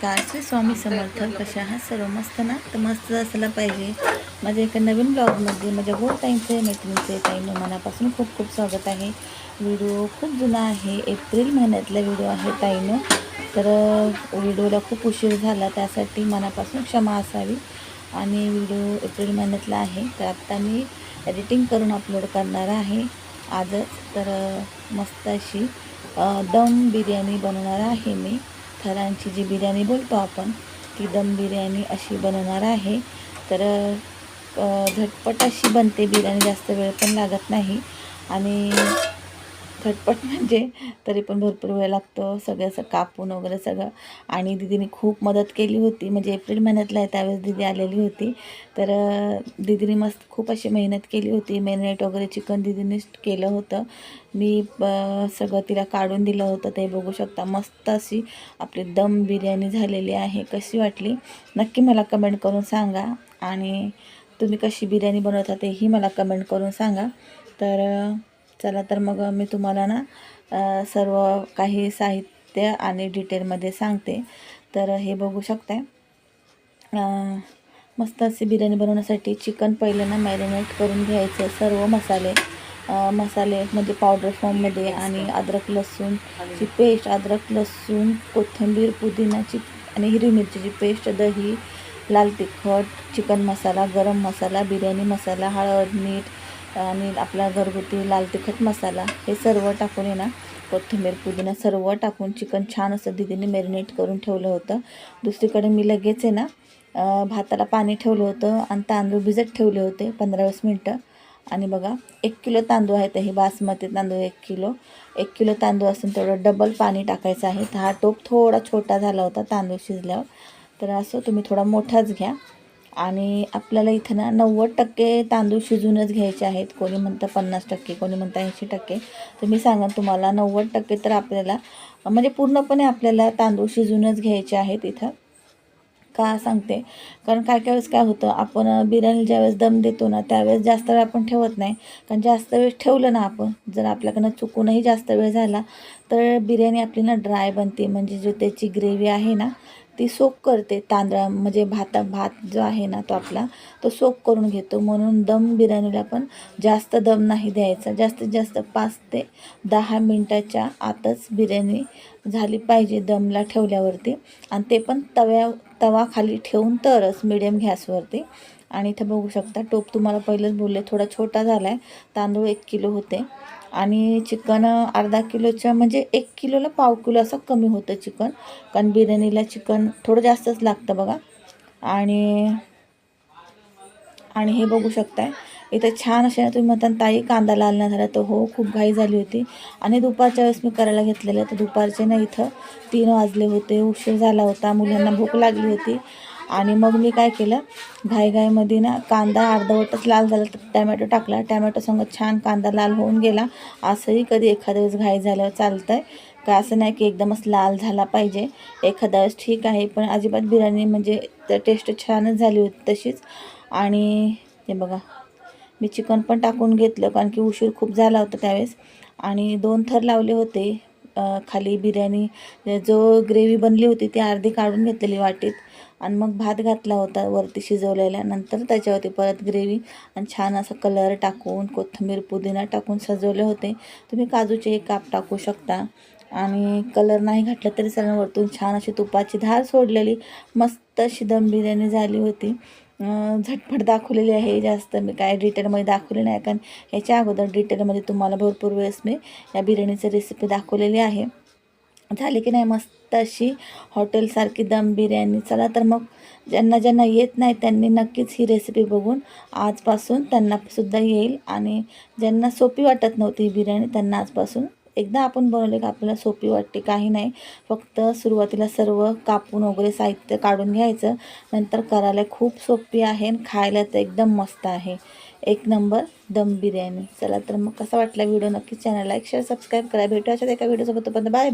नमस्कार श्री स्वामी समर्थ. कशा आहात सर्व? मस्त ना? तर मस्त असलं पाहिजे. माझ्या एका नवीन ब्लॉगमध्ये माझ्या गोड ताईंचे मैत्रिणीचे ताईनं मनापासून खूप खूप स्वागत आहे. व्हिडिओ खूप जुना आहे. एप्रिल महिन्यातला व्हिडिओ आहे ताईनं. तर व्हिडिओला खूप उशीर झाला त्यासाठी मनापासून क्षमा असावी. आणि व्हिडिओ एप्रिल महिन्यातला आहे. तर आत्ता मी एडिटिंग करून अपलोड करणार आहे. आजच तर मस्त अशी दम बिर्याणी बनवणार आहे मी. थरांची जी बिर्याणी बोलतो आपण ती दम बिर्याणी अशी बनवणार आहे. तर झटपट अशी बनते बिर्याणी जास्त वेळ पण लागत नाही. आणि झटपट म्हणजे तरी पण भरपूर वेळ लागतो. सगळं असं कापून वगैरे सगळं. आणि दिदीने खूप मदत केली होती. म्हणजे एप्रिल महिन्यातला आहे त्यावेळेस दिदी आलेली होती. तर दिदीने मस्त खूप अशी मेहनत केली होती. मेरिनेट वगैरे चिकन दिदीनेच केलं होतं. मी सगळं तिला काढून दिलं होतं. ते बघू शकता. मस्त अशी आपली दम बिर्याणी झालेली आहे. कशी वाटली? नक्की मला कमेंट करून सांगा. आणि तुम्ही कशी बिर्याणी बनवता तेही मला कमेंट करून सांगा. तर चला तर मग मी तुम्हाला ना सर्व काही साहित्य आणि डिटेलमध्ये सांगते. तर हे बघू शकताय. मस्त अशी बिर्याणी बनवण्यासाठी चिकन पहिले ना मॅरिनेट करून घ्यायचं. सर्व मसाले मसाले म्हणजे पावडर फॉर्ममध्ये आणि अद्रक लसूणची पेस्ट अद्रक लसूण कोथिंबीर पुदिनाची आणि हिरवी मिरचीची पेस्ट दही लाल तिखट चिकन मसाला गरम मसाला बिर्याणी मसाला हळद मीठ आणि आपला घरगुती लाल तिखट मसाला हे सर्व टाकून आहे ना कोथिंबीर पुदिना सर्व टाकून चिकन छान असं दिदीने मॅरिनेट करून ठेवलं होतं. दुसरीकडे मी लगेच आहे ना भाताला पाणी ठेवलं होतं आणि तांदूळ भिजत ठेवले होते पंधरा वीस मिनटं. आणि बघा एक किलो तांदूळ आहेत हे बासमती तांदूळ एक किलो. एक किलो तांदूळ असून तेवढं डबल पाणी टाकायचं आहे. हा टोप थोडा छोटा झाला होता तांदूळ शिजल्यावर. तर असं तुम्ही थोडा मोठाच घ्या. आणि आपल्याला इथं ना नव्वद टक्के तांदूळ शिजूनच घ्यायचे आहेत. कोणी म्हणतं पन्नास टक्के कोणी म्हणतं ऐंशी टक्के. तर मी सांगा तुम्हाला नव्वद टक्के तर आपल्याला म्हणजे पूर्णपणे आपल्याला तांदूळ शिजूनच घ्यायचे आहेत इथं. का सांगते? कारण काय काय वेळेस काय होतं आपण बिर्याणी ज्यावेळेस दम देतो ना त्यावेळेस जास्त वेळ आपण ठेवत नाही. कारण जास्त वेळ ठेवलं ना आपण जर आपल्याकडनं चुकूनही जास्त वेळ झाला तर बिर्याणी आपली ना ड्राय बनते. म्हणजे जो त्याची ग्रेव्ही आहे ना ती सोक करते. तांदळा म्हणजे भाता भात जो आहे ना तो आपला तो सोक करून घेतो. म्हणून दम बिर्याणीला पण जास्त दम नाही द्यायचा. जास्तीत जास्त पाच ते दहा मिनटाच्या आतच बिर्याणी झाली पाहिजे दमला ठेवल्यावरती. आणि ते पण तव्या तवा खाली ठेवून तरच मिडियम गॅसवरती आणि इथं बघू शकता टोप तुम्हाला पहिलंच बोलले थोडा छोटा झाला आहे तांदूळ एक किलो होते. आणि चिकन अर्धा किलोच्या म्हणजे एक किलोला पाव किलो असं कमी होतं चिकन. कारण बिर्याणीला चिकन थोडं जास्तच लागतं बघा. आणि आणि हे बघू शकताय. इथं छान असे ना तुम्ही म्हणता ताई कांदा लाल नाही झाला तर हो खूप घाई झाली होती. आणि दुपारच्या वेळेस मी करायला घेतलेलं तर दुपारचे ना इथं तीन वाजले होते उशीर झाला होता मुलांना भूक लागली होती. आणि मग मी काय केलं? घाईघाईमध्ये ना कांदा अर्धवटच लाल झाला तर टॅमॅटो टाकला. टॅमॅटोसंगत छान कांदा लाल होऊन गेला. असंही कधी एखाद्या वेळेस घाई झाल्यावर चालतं आहे का असं नाही की एकदमच लाल झाला पाहिजे. एखाद्या वेळेस ठीक आहे पण अजिबात बिर्याणी म्हणजे टेस्ट छानच झाली होती तशीच. आणि हे बघा मी चिकन पण टाकून घेतलं कारण की उशीर खूप झाला होता त्यावेळेस. आणि दोन थर लावले होते खाली बिर्याणी. जो ग्रेव्ही बनली होती ती अर्धी काढून घेतलेली वाटीत. आणि मग भात घातला होता वरती शिजवलेला. नंतर त्याच्यावरती परत ग्रेव्ही आणि छान असं कलर टाकून कोथिंबीर पुदिना टाकून सजवले होते. तुम्ही काजूचे एक काप टाकू शकता. आणि कलर नाही घातला तरी सगळं वरतून छान अशी तुपाची धार सोडलेली. मस्त अशी दम बिर्याणी झाली होती. झटपट दाखवलेली आहे. जास्त मी काय डिटेलमध्ये दाखवली नाही. कारण ह्याच्या अगोदर डिटेलमध्ये तुम्हाला भरपूर वेळेस मी या बिर्याणीची रेसिपी दाखवलेली आहे. झाली की नाही मस्त अशी हॉटेलसारखी दम बिर्याणी. चला तर मग ज्यांना ज्यांना येत नाही त्यांनी नक्कीच ही रेसिपी बघून आजपासून त्यांना सुद्धा येईल. आणि ज्यांना सोपी वाटत नव्हती ही बिर्याणी त्यांना आजपासून एकदा आपण बनवले का आपल्याला सोपी वाटते. काही नाही फक्त सुरुवातीला सर्व कापून वगैरे साहित्य काढून घ्यायचं. नंतर करायला खूप सोपी आहे आणि खायला तर एकदम मस्त आहे. एक नंबर दम बिर्याणी. चला तर मग कसा वाटला व्हिडिओ? नक्कीच चॅनल एक शेअर सबस्क्राईब करा. भेटू अशाच एका व्हिडिओसोबत बाय बाय